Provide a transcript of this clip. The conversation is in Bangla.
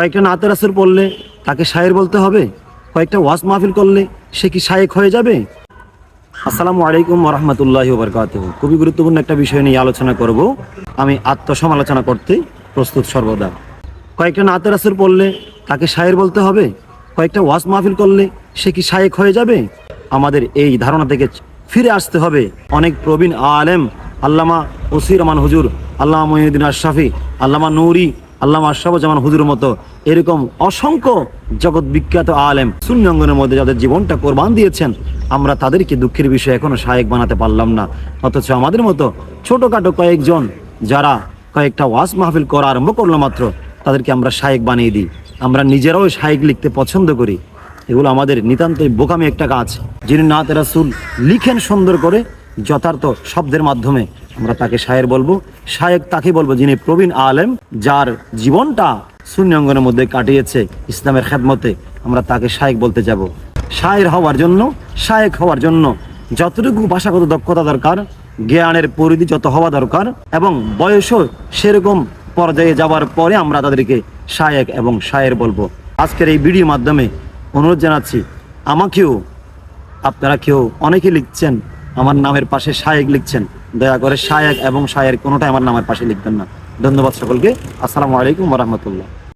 কয়েকটা নাতের আসর পড়লে তাকে শায়ের বলতে হবে? কয়েকটা ওয়াজ মাহফিল করলে সে কি শায়েক হয়ে যাবে? আসসালামু আলাইকুম রহমতুল্লাহ বরকাত খুবই গুরুত্বপূর্ণ একটা বিষয় নিয়ে আলোচনা করব। আমি আত্মসমালোচনা করতে প্রস্তুত সর্বদা। কয়েকটা নাতের আসর পড়লে তাকে শায়ের বলতে হবে? কয়েকটা ওয়াজ মাহফিল করলে সে কি শায়েক হয়ে যাবে? আমাদের এই ধারণা থেকে ফিরে আসতে হবে। অনেক প্রবীণ আলেম, আল্লামা ওসির রহমান হুজুর, আল্লামা মহিউদ্দিন আশরাফি, আল্লামা নুরি আল্লামা আশরাফুজ্জামান হুজুর মতো এরকম অসংখ্য জগৎ বিখ্যাত আলেম শূন্য অঙ্গনের মধ্যে যাদের জীবনটা কোরবান দিয়েছেন, আমরা তাদেরকে দুঃখের বিষয়ে এখনও সহায়ক বানাতে পারলাম না। অথচ আমাদের মতো ছোটোখাটো কয়েকজন যারা কয়েকটা ওয়াজ মাহফিল করা আরম্ভ করল মাত্র, তাদেরকে আমরা শায়েক বানিয়ে দিই। আমরা নিজেরাও শায়েক লিখতে পছন্দ করি। এগুলো আমাদের নিতান্তই বোকামি একটা কাজ। যিনি নাত রাসুল লিখেন সুন্দর করে যথার্থ শব্দের মাধ্যমে আমরা তাকে শায়ের বলব। শায়েক তাকে বলব যিনি প্রবীণ আলেম, যার জীবনটা শূন্য অঙ্গনের মধ্যে কাটিয়েছে ইসলামের খেদমতে আমরা তাকে শায়েক বলতে যাব। শায়ের হওয়ার জন্য, শায়েক হওয়ার জন্য যতটুকু ভাষাগত দক্ষতা দরকার, জ্ঞানের পরিধি যত হওয়া দরকার, এবং বয়সও সেরকম পর্যায়ে যাওয়ার পরে আমরা তাদেরকে শায়েক এবং শায়ের বলব। আজকের এই ভিডিও মাধ্যমে অনুরোধ জানাচ্ছি, আমাকেও আপনারা কেউ অনেকে লিখছেন আমার নামের পাশে শায়েক লিখছেন। দয়া করে শায়েক এবং শায়ের কোনোটাই আমার নামের পাশে লিখবেন না। ধন্যবাদ সকলকে। আসসালামু আলাইকুম রহমতুল্লাহ।